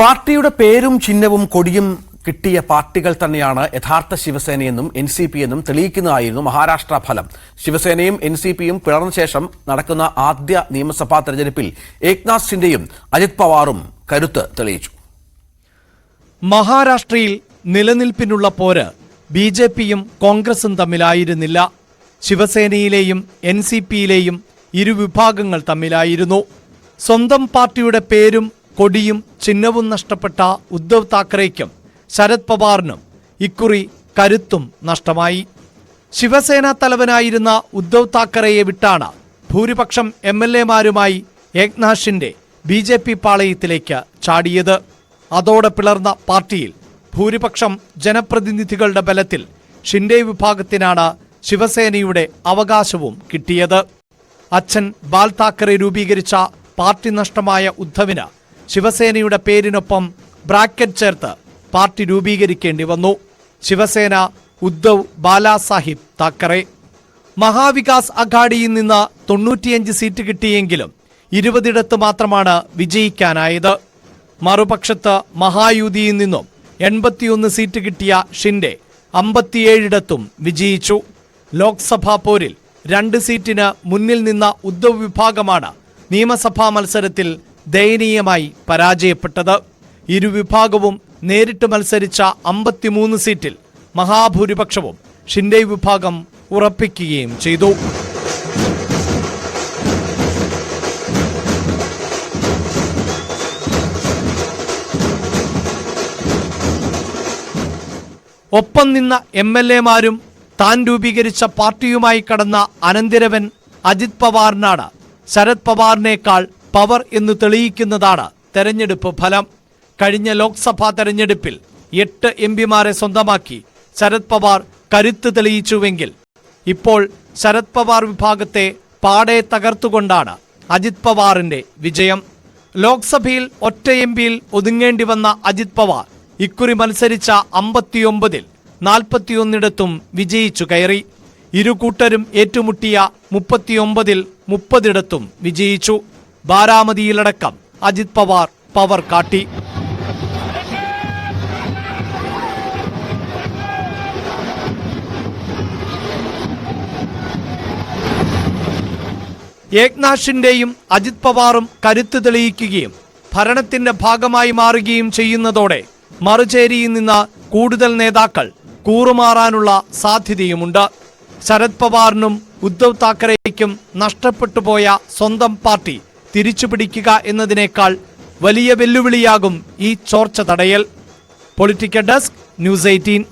പാർട്ടിയുടെ പേരും ചിഹ്നവും കൊടിയും കിട്ടിയ പാർട്ടികൾ തന്നെയാണ് യഥാർത്ഥ ശിവസേനയെന്നും എൻ സി പി എന്നും തെളിയിക്കുന്നതായിരുന്നു മഹാരാഷ്ട്ര ഫലം. ശിവസേനയും എൻ സി പിയും പിളർന്ന ശേഷം നടക്കുന്ന ആദ്യ നിയമസഭാ തെരഞ്ഞെടുപ്പിൽ ഏക്നാഥ് സിന്റെയും അജിത് പവാറും കരുത്ത് തെളിയിച്ചു. മഹാരാഷ്ട്രയിൽ നിലനിൽപ്പിനുള്ള പോര് ബി ജെ പിയും കോൺഗ്രസും തമ്മിലായിരുന്നില്ല. ശിവസേനയിലെയും എൻ സി പിയിലെയും ഇരുവിഭാഗങ്ങൾ തമ്മിലായിരുന്നു. സ്വന്തം പാർട്ടിയുടെ പേരും കൊടിയും ചിഹ്നവും നഷ്ടപ്പെട്ട ഉദ്ധവ് താക്കറേക്കും ശരത് പവാറിനും ഇക്കുറി കരുത്തും നഷ്ടമായി. ശിവസേന തലവനായിരുന്ന ഉദ്ധവ് താക്കറെയെ വിട്ടാണ് ഭൂരിപക്ഷം എം എൽ എമാരുമായി ഏക്നാഥിന്റെ ബി ജെ പി പാളയത്തിലേക്ക് ചാടിയത്. അതോടെ പിളർന്ന പാർട്ടിയിൽ ഭൂരിപക്ഷം ജനപ്രതിനിധികളുടെ ബലത്തിൽ ഷിൻഡെ വിഭാഗത്തിനാണ് ശിവസേനയുടെ അവകാശവും കിട്ടിയത്. അച്ഛൻ ബാൽ താക്കറെ രൂപീകരിച്ച പാർട്ടി നഷ്ടമായ ഉദ്ധവിന് ശിവസേനയുടെ പേരിനൊപ്പം ബ്രാക്കറ്റ് ചേർത്ത് പാർട്ടി രൂപീകരിക്കേണ്ടി വന്നു. ശിവസേന ഉദ്ധവ് ബാലാസാഹിബ് താക്കറെ. മഹാവികാസ് അഘാഡിയിൽ നിന്ന് തൊണ്ണൂറ്റിയഞ്ച് സീറ്റ് കിട്ടിയെങ്കിലും ഇരുപതിടത്ത് മാത്രമാണ് വിജയിക്കാനായത്. മറുപക്ഷത്ത് മഹായുതിയിൽ നിന്നും എൺപത്തിയൊന്ന് സീറ്റ് കിട്ടിയ ഷിൻഡെ അമ്പത്തിയേഴിടത്തും വിജയിച്ചു. ലോക്സഭാ പോരിൽ രണ്ട് സീറ്റിന് മുന്നിൽ നിന്ന ഉദ്ധവ് വിഭാഗമാണ് നിയമസഭാ മത്സരത്തിൽ ദയനീയമായി പരാജയപ്പെട്ടത്. ഇരുവിഭാഗവും നേരിട്ട് മത്സരിച്ച അമ്പത്തിമൂന്ന് സീറ്റിൽ മഹാഭൂരിപക്ഷവും ഷിൻഡെ വിഭാഗം ഉറപ്പിക്കുകയും ചെയ്തു. ഒപ്പം നിന്ന എം എൽ എമാരും താൻ രൂപീകരിച്ച പാർട്ടിയുമായി കടന്ന അനന്തിരവൻ അജിത് പവാറിനാണ് ശരത് പവാറിനേക്കാൾ പവർ എന്ന് തെളിയിക്കുന്നതാണ് തെരഞ്ഞെടുപ്പ് ഫലം. കഴിഞ്ഞ ലോക്സഭാ തെരഞ്ഞെടുപ്പിൽ എട്ട് എം പിമാരെ സ്വന്തമാക്കി ശരത് പവാർ കരുത്ത് തെളിയിച്ചുവെങ്കിൽ. ഇപ്പോൾ ശരത് പവാർ വിഭാഗത്തെ പാടെ തകർത്തുകൊണ്ടാണ് അജിത് പവാറിന്റെ വിജയം. ലോക്സഭയിൽ ഒറ്റ എം പിയിൽ ഒതുങ്ങേണ്ടി വന്ന അജിത് പവാർ ഇക്കുറി മത്സരിച്ച അമ്പത്തിയൊമ്പതിൽ നാൽപ്പത്തിയൊന്നിടത്തും വിജയിച്ചു കയറി. ഇരു കൂട്ടരും ഏറ്റുമുട്ടിയ മുപ്പത്തിയൊമ്പതിൽ മുപ്പതിടത്തും വിജയിച്ചു. ബാരാമതിയിലടക്കം അജിത് പവാർ പവർ കാട്ടി. ഏക്നാഷിന്റെയും അജിത് പവാറും കരുത്ത് തെളിയിക്കുകയും ഭരണത്തിന്റെ ഭാഗമായി മാറുകയും ചെയ്യുന്നതോടെ മറുചേരിയിൽ നിന്ന് കൂടുതൽ നേതാക്കൾ കൂറുമാറാനുള്ള സാധ്യതയുമുണ്ട്. ശരത് പവാറിനും ഉദ്ധവ് താക്കറേക്കും നഷ്ടപ്പെട്ടു പോയ സ്വന്തം പാർട്ടി തിരിച്ചുപിടിക്കുക എന്നതിനേക്കാൾ വലിയ വെല്ലുവിളിയാകും ഈ ചോർച്ച തടയൽ. Political desk news eighteen